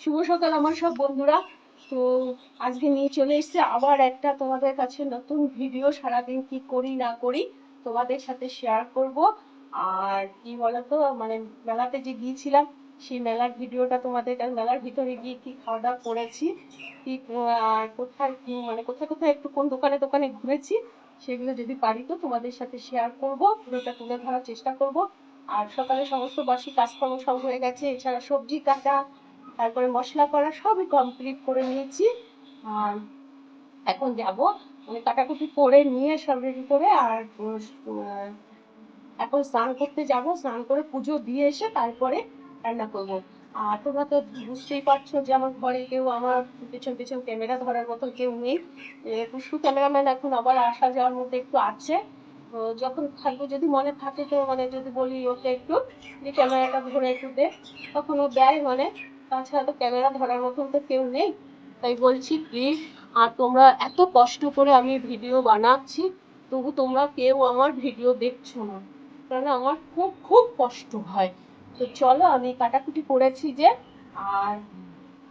শুভ সকাল আমার সব বন্ধুরা। তো আজকে নিয়ে চলে এসেছে আবার একটা তোমাদের কাছে নতুন ভিডিও সারাদিন কি করি না করি তোমাদের সাথে শেয়ার করব। আর কি বলতো মানে মেলাতে যে গিয়েছিলাম সেই মেলার ভিডিওটা তোমাদের মেলার ভিতরে গিয়ে কি খাওয়া দাওয়া করেছি কি আহ, কোথায় মানে কোথায় কোথায় একটু কোন দোকানে দোকানে ঘুরেছি সেগুলো যদি পারি তো তোমাদের সাথে শেয়ার করব পুরোটা তুলে ধরার চেষ্টা করব। আর সকালে সমস্ত বাসি কাজকর্ম সব হয়ে গেছে এছাড়া সবজি কাটা তারপরে মশলা করা সবই কমপ্লিট করে নিয়েছি। আর এখন যাব। মানে কাটাকুটি করে নিয়ে সব রেডি করে আর এখন স্নান করতে যাব। স্নান করে পুজো দিয়ে এসে তারপরে রান্না করব। আর তোমরা তো বুঝতেই পারছ যে আমার ঘরে কেউ আমার পেছন পেছন ক্যামেরা ধরার মতো কেউ নেই। টুসু ক্যামেরাম্যান এখন আবার আসা যাওয়ার মধ্যে একটু আছে। যখন থাকবে, যদি মনে থাকে তো মানে যদি বলি ওকে একটু যে ক্যামেরাটা ধরে একটু দে, তখন ও দেয় মানে। তাছাড়া তো ক্যামেরা ধরার মতন তো কেউ নেই। তাই বলছি প্লিজ আর তোমরা এত কষ্ট করে আমি ভিডিও বানাচ্ছি, তবু তোমরা কেউ আমার ভিডিও দেখছ না। কারণ আমার খুব খুব কষ্ট হয়। তো চলো, আমি কাটাকুটি করেছি যে, আর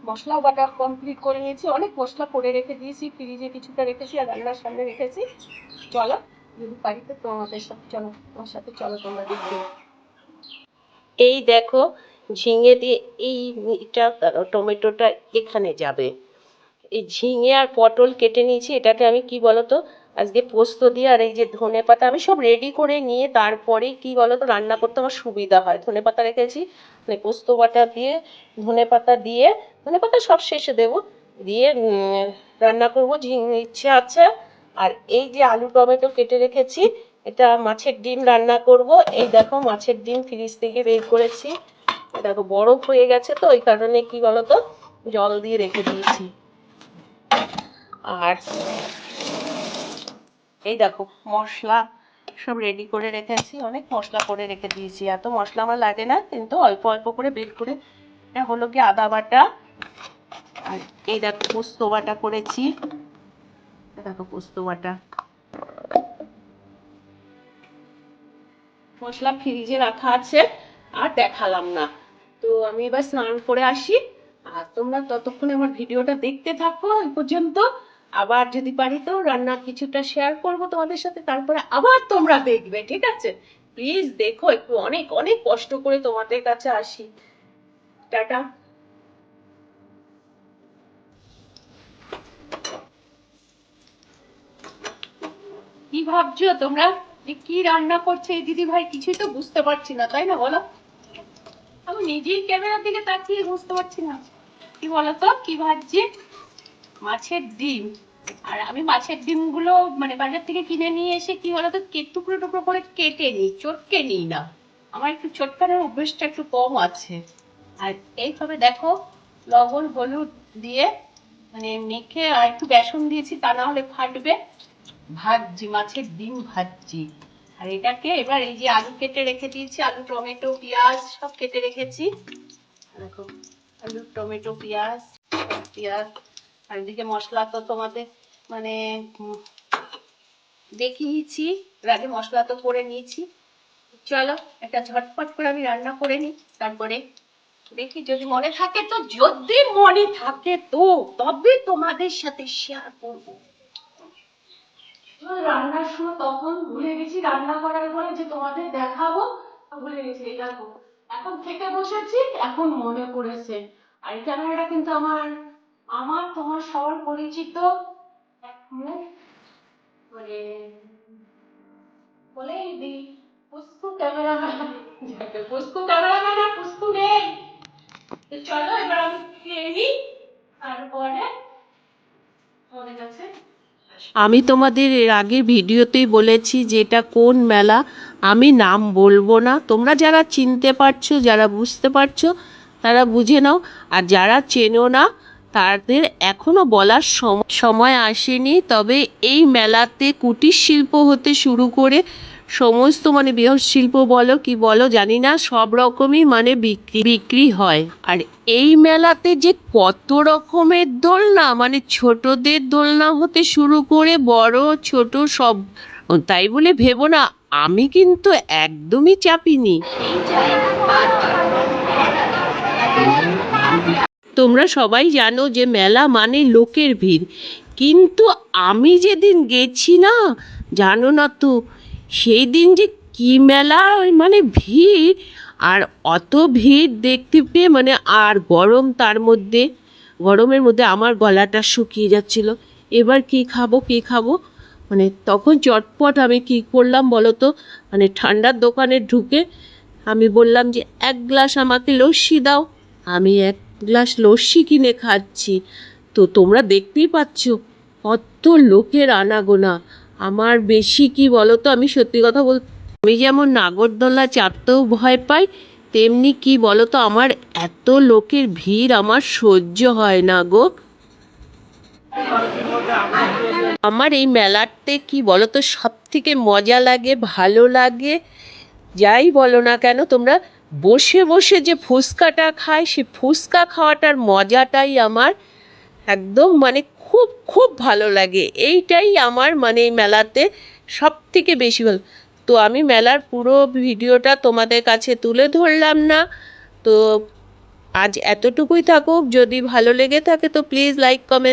মশলাও বাটা কমপ্লিট করে নিয়েছি। অনেক মশলা করে রেখে দিয়েছি ফ্রিজে কিছুটা রেখেছি আর রান্নার সামনে রেখেছি। চলো, যদি পারি তো তোমাদের সাথে, চলো, তোমার সাথে, চলো তোমরা দেখবে এই দেখো ঝিঙে দিয়ে এই এটা টমেটোটা এখানে যাবে। এই ঝিঙে আর পটল কেটে নিয়েছি, এটাকে আমি কি বলতো, আজকে পোস্ত দিয়ে আর এই যে ধনে পাতা আমি সব রেডি করে নিয়ে তারপরে কি বলতো, রান্না করতে আমার সুবিধা হয়। ধনে পাতা রেখেছি মানে পোস্ত বাটা দিয়ে, ধনে পাতা দিয়ে, ধনে পাতা সব শেষে দেবো, দিয়ে রান্না করব, ঝিঙে ইচ্ছে আছে। আর এই যে আলু টমেটো কেটে রেখেছি, এটা মাছের ডিম রান্না করব। এই দেখো মাছের ডিম ফ্রিজ থেকে বের করেছি। দেখো, বরফ হয়ে গেছে তো, ওই কারণে কি বলতো, জল দিয়ে রেখে দিয়েছি। আর এই দেখো, মশলা সব রেডি করে রেখেছি অনেক মশলা করে রেখে দিয়েছি। এত মশলা আমার লাগে না, কিন্তু অল্প অল্প করে বের করে হলো কি আদা বাটা। আর এই দেখো, পোস্ত বাটা করেছি। দেখো, পোস্ত বাটা। মশলা ফ্রিজে রাখা আছে, আর দেখালাম না। তো আমি এবার স্নান করে আসি। আর তোমরা ততক্ষণে আমার ভিডিওটা দেখতে থাকো এই পর্যন্ত। আবার যদি পারি তো রান্নার কিছুটা শেয়ার করব তোমাদের সাথে, তারপরে আবার তোমরা দেখবে, ঠিক আছে? প্লিজ দেখো, একটু অনেক অনেক কষ্ট করে তোমাদের কাছে আসি। টাটা। কি ভাবছ তোমরা? কি রান্না করছে? এই দিদি ভাই কিছুই তো বুঝতে পারছি না, তাই না বলো? নিজেই ক্যামেরার দিকে তাকিয়ে বুঝতে পারছি না। কি বলতো? কি ভাবছি? মাছের ডিম। আর আমি মাছের ডিমগুলো মানে বাজার থেকে কিনে নিয়ে এসে কি বলতো টুকরো টুকরো করে কেটে নিই, চটকে নিই না। আমার একটু চটকানোর অভ্যেসটা একটু কম আছে। আর এইভাবে দেখো, লবণ, হলুদ দিয়ে মানে মেখে আর একটু বেসন দিয়েছি, তা না হলে ফাটবে। ভাজছি, মাছের ডিম ভাজছি। আর এটাকে এবার এই যে আলু কেটে রেখে দিয়েছি, আলু, টমেটো, পেঁয়াজ সব কেটে রেখেছি। দেখো, আলু, টমেটো, পেঁয়াজ পেঁয়াজ। আর এদিকে মশলা তো তোমাদের মানে দেখিয়েছি আগে মশলা তো করে নিয়েছি। চলো, একটা ঝটপট করে আমি রান্না করে নিই, তারপরে দেখি যদি মনে থাকে তো, যদি মনে থাকে তো, তবে তোমাদের সাথে শেয়ার করব। রান্নার সময় তখন ভুলে গেছি রান্না করার পরে যে তোমাদের দেখাবো ভুলে গেছি, এই দেখো। এখন থেকে বসেছি, এখন মনে পড়েছে। আর এই ক্যামেরাটা কিন্তু আমার আমার, তোমার সবার পরিচিত মানে বলেই দি পুষ্কু ক্যামেরাম্যান। পুষ্কু ক্যামেরাম্যান আর পুষ্কু নেই। তো চলো এবার আমি খেয়ে নিই, তারপরে তোমাদের কাছে আমি তোমাদের এর আগের ভিডিওতেই বলেছি যে এটা কোন মেলা, আমি নাম বলব না। তোমরা যারা চিনতে পারছ, যারা বুঝতে পারছ, তারা বুঝে নাও। আর যারা চেনো না, তাদের এখনও বলার সম- সময় আসেনি। তবে এই মেলাতে কুটির শিল্প হতে শুরু করে সমস্ত মানে বৃহৎ শিল্প বলো কি বলো, জানি না, সব রকমই মানে বিক্রি বিক্রি হয়। আর এই মেলাতে যে কত রকমের দোলনা মানে ছোটদের দোলনা হতে শুরু করে বড়, ছোট সব, তাই বলে ভেবো না, আমি কিন্তু একদমই চাপিনি। তোমরা সবাই জানো যে মেলা মানে লোকের ভিড়। কিন্তু আমি যেদিন গেছি না, জানো না তো সেই দিন যে কি মেলা মানে ভিড়, আর অত ভিড় দেখতে পেয়ে মানে আর গরম তার মধ্যে, গরমের মধ্যে আমার গলাটা শুকিয়ে যাচ্ছিল। এবার কি খাব কি খাব? মানে তখন চটপট আমি কি করলাম বলো তো মানে ঠান্ডার দোকানে ঢুকে আমি বললাম যে, এক গ্লাস আমাকে লস্যি দাও। আমি এক গ্লাস লস্যি কিনে খাচ্ছি। তো তোমরা দেখতেই পাচ্ছ, কত লোকের আনাগোনা। আমার বেশি কি বলো তো আমি সত্যি কথা বল আমি যেমন নাগরদোলা চাপতেও ভয় পাই, তেমনি কি বলো তো আমার এত লোকের ভিড়, আমার সহ্য হয় না গো। আমার এই মেলাতে কি বলো তো সব থেকে মজা লাগে, ভালো লাগে, যাই বলো না কেন, তোমরা বসে বসে যে ফুচকাটা খায়, সে ফুচকা খাওয়াটার মজাটাই আমার একদম মানে খুব খুব ভালো লাগে। এইটাই আমার মানে মেলাতে সব থেকে বেশি ভালো। তো আমি মেলার পুরো ভিডিওটা তোমাদের কাছে তুলে ধরলাম না। তো আজ এতটুকুই থাকুক। যদি ভালো লেগে থাকে তো প্লিজ লাইক কমেন্ট